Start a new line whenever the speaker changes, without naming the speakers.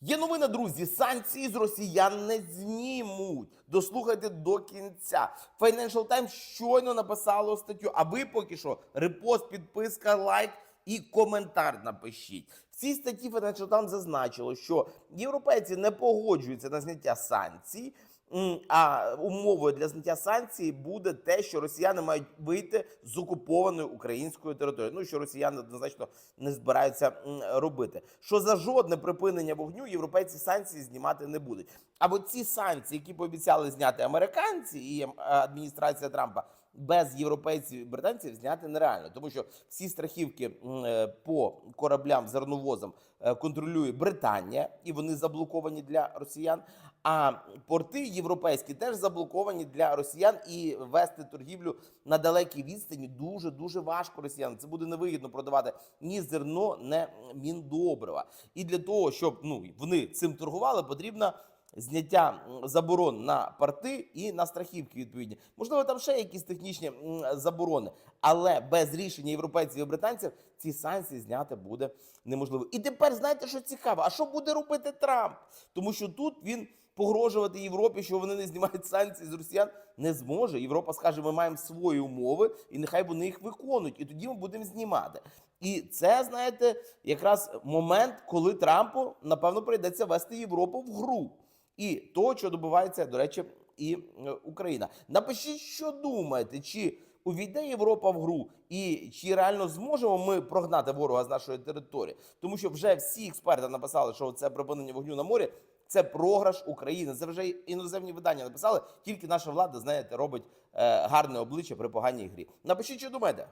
Є новина, друзі. Санкції з росіян не знімуть. Дослухайте до кінця. Financial Times щойно написало статтю. А ви поки що репост, підписка, лайк і коментар напишіть. В цій статті Financial Times зазначило, що європейці не погоджуються на зняття санкцій. А умовою для зняття санкцій буде те, що росіяни мають вийти з окупованої української території. Ну що росіяни однозначно не збираються робити. Що за жодне припинення вогню європейці санкції знімати не будуть. А от ці санкції, які пообіцяли зняти американці і адміністрація Трампа. Без європейців і британців зняти нереально, тому що всі страхівки е, по кораблям зерновозам е, контролює Британія, і вони заблоковані для росіян. А порти європейські теж заблоковані для росіян, і вести торгівлю на далекій відстані дуже дуже важко росіянам. Це буде невигідно продавати ні зерно, ні міндобрива. І для того, щоб ну вони цим торгували, потрібно. Зняття заборон на порти і на страхівки відповідні. Можливо, там ще якісь технічні заборони, але без рішення європейців і британців ці санкції зняти буде неможливо. І тепер знаєте, що цікаво? А що буде робити Трамп? Тому що тут він погрожувати Європі, що вони не знімають санкції з росіян, не зможе. Європа скаже, ми маємо свої умови, і нехай вони їх виконують, і тоді ми будемо знімати. І це, знаєте, якраз момент, коли Трампу напевно прийдеться вести Європу в гру. І то, що добивається, до речі, і е, Україна. Напишіть, що думаєте, чи увійде Європа в гру, і чи реально зможемо ми прогнати ворога з нашої території? Тому що вже всі експерти написали, що це припинення вогню на морі. Це програш України. Це вже іноземні видання написали. Тільки наша влада, знаєте, робить е, гарне обличчя при поганій грі. Напишіть, що думаєте.